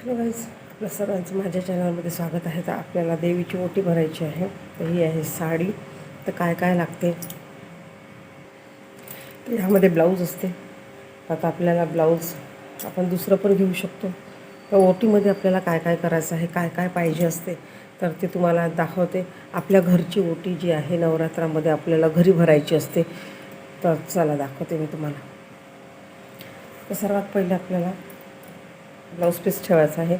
Hello guys आपल्या सर्वांचं माझ्या चॅनलमध्ये स्वागत आहे. तर आपल्याला देवीची ओटी भरायची आहे. तर ही आहे साडी. तर काय काय लागते? तर ह्यामध्ये ब्लाऊज असते. आता आपल्याला ब्लाऊज आपण दुसरं पण घेऊ शकतो. तर ओटीमध्ये आपल्याला काय काय करायचं आहे काय काय पाहिजे असते तर ते तुम्हाला दाखवते. आपल्या घरची ओटी जी आहे नवरात्रामध्ये आपल्याला घरी भरायची असते. तर चला दाखवते मी तुम्हाला. तर सर्वात पहिले आपल्याला ब्लाऊज पीस ठेवायचा आहे.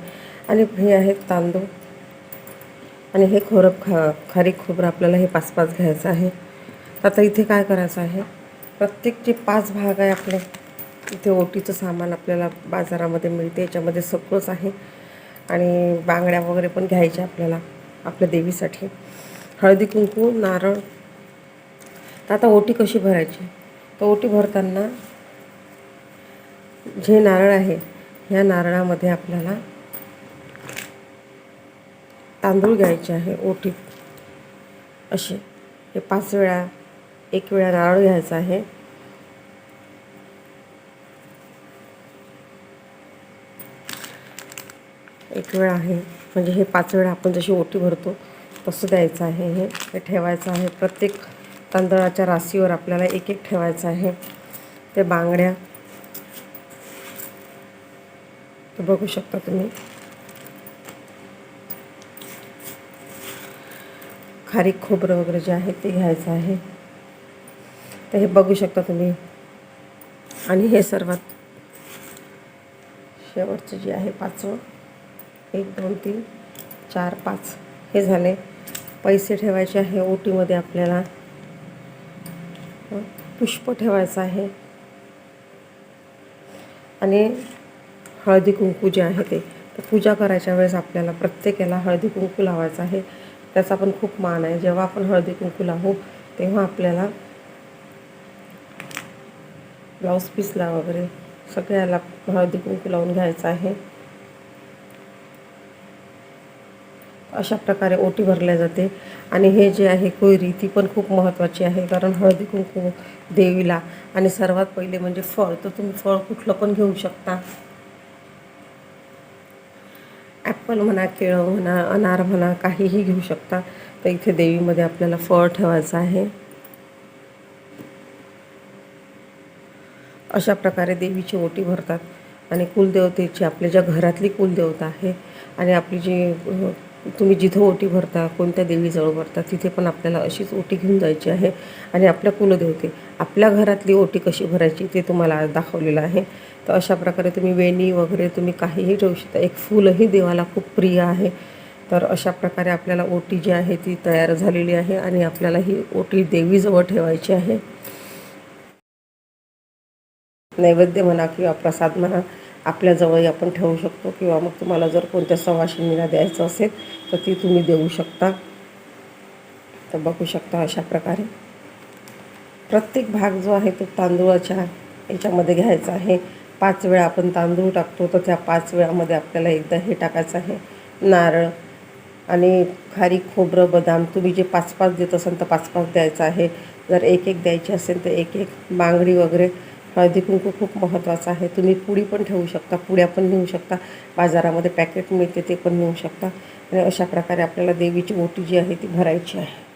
आणि हे आहे तांदूळ. आणि हे खोरं खा खारी खोबरं आपल्याला हे पाच पाच घ्यायचं आहे. आता इथे काय करायचं आहे? प्रत्येक जे पाच भाग आहे आपले इथे ओटीचं सामान आपल्याला बाजारामध्ये मिळते याच्यामध्ये सगळंच आहे. आणि बांगड्या वगैरे पण घ्यायच्या आपल्याला आपल्या देवीसाठी. हळदी कुंकू नारळ. तर आता ओटी कशी भरायची? तर ओटी भरताना जे नारळ आहे ह्या नारळामध्ये आपल्याला तांदूळ घ्यायचे आहे ओटीत असे. हे पाच वेळा एक वेळा नारळ घ्यायचा आहे. एक वेळा आहे. म्हणजे हे पाच वेळा आपण जशी ओटी भरतो तसं द्यायचं आहे हे. हे ठेवायचं आहे. प्रत्येक तांदळाच्या राशीवर आपल्याला एक एक ठेवायचं आहे. ते बांगड्या तर बघू शकता तुम्ही. खारीक खोबरं वगैरे जे आहे ते घ्यायचं आहे. तर हे बघू शकता तुम्ही. आणि हे सर्वात शेवटचं जे आहे पाचवं. एक दोन तीन चार पाच. हे झाले. पैसे ठेवायचे आहे ओटीमध्ये आपल्याला. पुष्प ठेवायचं आहे. आणि हळदी कुंकू जे आहे ते. तर पूजा करायच्या वेळेस आपल्याला प्रत्येकाला हळदी कुंकू लावायचं आहे. त्याचा पण खूप मान आहे. जेव्हा आपण हळदी कुंकू लावू तेव्हा आपल्याला ब्लाऊज पीसला वगैरे सगळ्याला हळदी कुंकू लावून घ्यायचं आहे. अशा प्रकारे ओटी भरल्या जाते. आणि हे जे आहे कोयरी ती पण खूप महत्त्वाची आहे. कारण हळदी कुंकू देवीला आणि सर्वात पहिले म्हणजे फळ. तर तुम्ही फळ कुठलं पण घेऊ शकता. ॲपल म्हणा केळं म्हणा अनार म्हणा काहीही घेऊ शकता. तर इथे देवीमध्ये आपल्याला फळ ठेवायचं आहे. अशा प्रकारे देवीची ओटी भरतात. आणि कुलदेवतेची आपल्या ज्या घरातली कुलदेवता आहे आणि आपली जी तुम्ही जिथं ओटी भरता कोणत्या देवीजवळ भरता तिथे पण आपल्याला अशीच ओटी घेऊन जायची आहे आणि आपल्या कुलदेवते आपल्या घरातली ओटी कशी भरायची ते तुम्हाला आज दाखवलेलं आहे. तर अशा प्रकारे तुम्ही वेणी वगैरे तुम्ही काहीही ठेवू शकता. एक फूलही देवाला खूप प्रिय आहे. तर अशा प्रकारे आपल्याला ओटी जी आहे ती तयार झालेली आहे आणि आपल्याला ही ओटी देवीजवळ ठेवायची आहे. नैवेद्य म्हणा किंवा प्रसाद म्हणा आपल्याजवळही आपण ठेवू शकतो किंवा मग तुम्हाला जर कोणत्या सवाशिनीला द्यायचं असेल तर ती तुम्ही देऊ शकता. तर बघू शकता अशा प्रकारे. प्रत्येक भाग जो आहे तो तांदूळाच्या याच्यामध्ये घ्यायचा आहे. पाच वेळा आपण तांदूळ टाकतो तर त्या पाच वेळामध्ये आपल्याला एकदा हे टाकायचं आहे. नारळ आणि खारी खोबरं बदाम तुम्ही जे पाच पाच देत असाल तर पाच पाच द्यायचं आहे. जर एक एक द्यायची असेल तर एक एक बांगडी वगैरे हळदी कुंकू खूप महत्त्वाचं आहे. तुम्ही पुडी पण ठेवू शकता पुड्या पण नेऊ शकता बाजारामध्ये पॅकेट मिळते ते पण नेऊ शकता. आणि अशा प्रकारे आपल्याला देवीची ओटी जी आहे ती भरायची आहे.